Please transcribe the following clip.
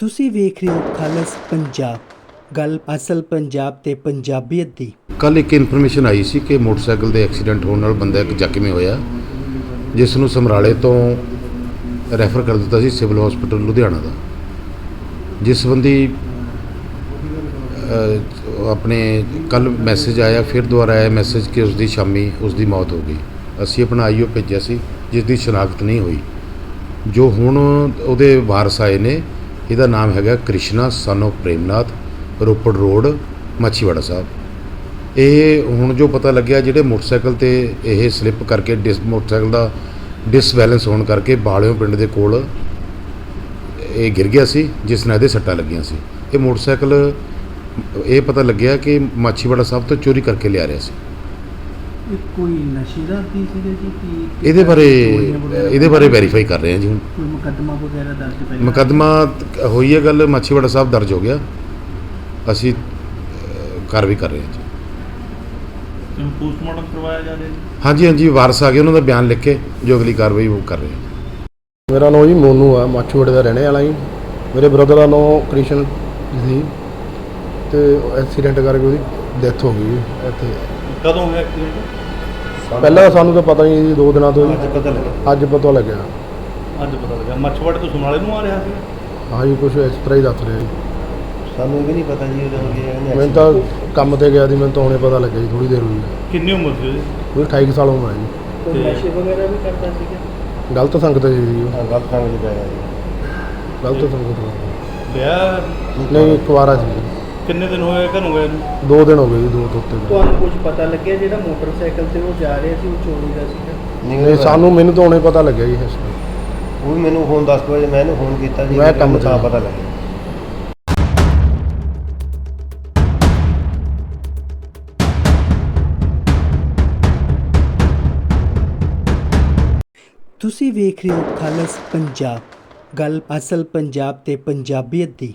ਤੁਸੀਂ ਵੇਖ ਰਹੇ ਹੋ ਖਾਲਸ ਪੰਜਾਬ। ਗੱਲ ਅਸਲ ਪੰਜਾਬ ਤੇ ਪੰਜਾਬੀਅਤ ਦੀ। ਕੱਲ ਇੱਕ ਇਨਫੋਰਮੇਸ਼ਨ ਆਈ ਸੀ ਕਿ ਮੋਟਰਸਾਈਕਲ ਦੇ ਐਕਸੀਡੈਂਟ ਹੋਣ ਨਾਲ ਬੰਦਾ ਇੱਕ ਜ਼ਖਮੀ ਹੋਇਆ ਜਿਸ ਨੂੰ ਸਮਰਾਲੇ ਤੋਂ ਰੈਫਰ ਕਰ ਦਿੱਤਾ ਸੀ ਸਿਵਲ ਹਸਪੀਟਲ ਲੁਧਿਆਣਾ ਦਾ। ਜਿਸ ਸੰਬੰਧੀ ਆਪਣੇ ਕੱਲ ਮੈਸੇਜ ਆਇਆ, ਫਿਰ ਦੁਬਾਰਾ ਆਇਆ ਮੈਸੇਜ ਕਿ ਉਸ ਦੀ ਸ਼ਾਮੀ ਉਸ ਦੀ ਮੌਤ ਹੋ ਗਈ। ਅਸੀਂ ਆਪਣਾ ਆਈਓ ਭੇਜਿਆ ਸੀ ਜਿਸ ਦੀ ਸ਼ਨਾਖਤ ਨਹੀਂ ਹੋਈ। ਜੋ ਹੁਣ ਉਹਦੇ ਵਾਰਸ ਆਏ ਨੇ ਇਹਦਾ ਨਾਮ ਹੈਗਾ Krishna son of Premnath, Ropar road, Machhiwara Sahib. ਇਹ ਹੁਣ ਜੋ ਪਤਾ ਲੱਗਿਆ, ਜਿਹੜੇ ਮੋਟਰਸਾਈਕਲ ਤੇ ਇਹ ਸਲਿੱਪ ਕਰਕੇ ਡਿਸ, ਮੋਟਰਸਾਈਕਲ ਦਾ ਡਿਸਬੈਲੈਂਸ ਹੋਣ ਕਰਕੇ ਬਾਲਿਓ ਪਿੰਡ ਦੇ ਕੋਲ ਇਹ ਗਿਰ ਗਿਆ ਸੀ, ਜਿਸ ਨਾਲ ਇਹਦੇ ਸੱਟਾਂ ਲੱਗੀਆਂ ਸੀ। ਇਹ ਮੋਟਰਸਾਈਕਲ, ਇਹ ਪਤਾ ਲੱਗਿਆ ਕਿ ਮਾਛੀਵਾੜਾ ਸਾਹਿਬ ਤੋਂ ਚੋਰੀ ਕਰਕੇ ਲਿਆ ਰਿਹਾ ਸੀ। ਇਹ ਕੋਈ ਨਸ਼ੇ ਦਾ ਕੀ ਸੀਗਾ ਜੀ? ਕਿ ਇਹਦੇ ਬਾਰੇ ਇਹਦੇ ਬਾਰੇ ਵੈਰੀਫਾਈ ਕਰ ਰਹੇ ਹਾਂ ਜੀ ਹੁਣ। ਕੋਈ ਮੁਕੱਦਮਾ ਵਗੈਰਾ ਦਰਜ ਪਹਿਲਾਂ ਮੁਕੱਦਮਾ ਤ- ਹੋਈ ਹੈ ਗੱਲ ਮਾਛੀਵਾੜਾ ਸਾਹਿਬ ਦਰਜ ਹੋ ਗਿਆ। ਅਸੀਂ ਕਾਰਵਾਈ ਕਰ ਰਹੇ ਹਾਂ ਜੀ। ਜਿਵੇਂ ਪੋਸਟਮਾਰਟਮ ਕਰਵਾਇਆ ਜਾ ਰਿਹਾ ਜੀ। ਹਾਂਜੀ ਹਾਂਜੀ ਵਾਰਸ ਆ ਗਏ ਉਹਨਾਂ ਦਾ ਬਿਆਨ ਲਿਖ ਕੇ ਜੋ ਅਗਲੀ ਕਾਰਵਾਈ ਉਹ ਕਰ ਰਹੇ ਹਾਂ ਮੇਰਾ ਨਾਮ ਜੀ ਮੋਨੂ ਆ ਮਾਛੂਵਾੜੇ ਦਾ ਰਹਿਣੇ ਵਾਲਾ ਜੀ। ਮੇਰੇ ਬ੍ਰਦਰ ਦਾ ਨਾਮ ਕ੍ਰਿਸ਼ਨ ਸੀ ਤੇ ਐਕਸੀਡੈਂਟ ਕਰਕੇ ਉਹਦੀ ਡੈਥ ਹੋ ਗਈ ਜੀ ਇੱਥੇ। ਕਦੋਂ ਹੋਇਆ ਐਕਸੀਡੈਂਟ ਪਹਿਲਾਂ ਤਾਂ ਸਾਨੂੰ ਤਾਂ ਪਤਾ ਨਹੀਂ ਜੀ ਦੋ ਦਿਨਾਂ ਤੋਂ ਜੀ ਅੱਜ ਪਤਾ ਲੱਗਾ ਅੱਜ ਪਤਾ ਲੱਗਿਆ। ਅੱਜ ਪਤਾ ਲੱਗਾ ਮੱਛਵਾੜੇ ਤੋਂ ਸਮਰਾਲੇ ਨੂੰ ਆ ਰਿਹਾ ਸੀ? ਹਾਂ ਜੀ ਕੁਝ ਇਸ ਤਰ੍ਹਾਂ ਹੀ ਦੱਸ ਰਿਹਾ ਜੀ। ਸਾਨੂੰ ਵੀ ਨਹੀਂ ਪਤਾ ਜੀ ਉਹਦਾ ਹੋ ਗਿਆ ਇਹਨੇ ਮੈਨੂੰ ਤਾਂ ਕੰਮ ਤੇ ਗਿਆ ਸੀ ਮੈਨੂੰ ਤਾਂ ਹੁਣੇ ਪਤਾ ਲੱਗਿਆ ਜੀ ਥੋੜੀ ਦੇਰ ਹੋਈ ਹੈ। ਕਿੰਨੀ ਉਮਰ ਸੀ ਉਹਦੀ? ਕੋਈ 28 ਕੁ ਸਾਲ ਉਮਰ ਹੈ ਜੀ। ਕੋਈ ਨਸ਼ੇ ਵਗੈਰਾ ਵੀ ਕਰਦਾ ਸੀਗਾ? ਗਲਤ ਸੰਗਤ ਸੀ ਜੀ ਉਹ, ਹਾਂ, ਗਲਤ ਕੰਮ ਚ ਪੈ ਗਿਆ ਜੀ। ਗਲਤ ਸੰਗਤ ਨਾਲ। ਵਿਆਹ ਨਹੀਂ ਇੱਕ ਵਾਰਾ ਸੀ। ਜੀ। ਕਿੰਨੇ ਦਿਨ ਹੋਏ ਘਰੋਂ ਗਏ ਨੂੰ? ਦੋ ਦਿਨ ਹੋ ਗਏ ਜੀ ਦੋ ਤੋਂ ਉੱਤੇ। ਤੁਹਾਨੂੰ ਕੁਝ ਪਤਾ ਲੱਗਿਆ ਜਿਹੜਾ ਮੋਟਰਸਾਈਕਲ ਤੇ ਉਹ ਜਾ ਰਿਹਾ ਸੀ ਉਹ ਚੋਰੀ ਦਾ ਸੀਗਾ ਨਹੀਂ ਸਾਨੂੰ ਮੈਨੂੰ ਤਾਂ ਹੁਣੇ ਪਤਾ ਲੱਗਿਆ ਜੀ ਇਸ ਉਹ ਵੀ ਮੈਨੂੰ ਫੋਨ 10 ਵਜੇ ਮੈਂ ਇਹਨੂੰ ਫੋਨ ਕੀਤਾ ਜੀ ਮੈਂ ਮੈਨੂੰ ਕੰਮ ਤਾਂ ਤੇ। ਪਤਾ ਲੱਗਿਆ। ਤੁਸੀਂ ਵੇਖ ਰਹੇ ਹੋ ਖਾਲਸ ਪੰਜਾਬ। ਗੱਲ ਅਸਲ ਪੰਜਾਬ ਤੇ ਪੰਜਾਬੀਅਤ ਦੀ।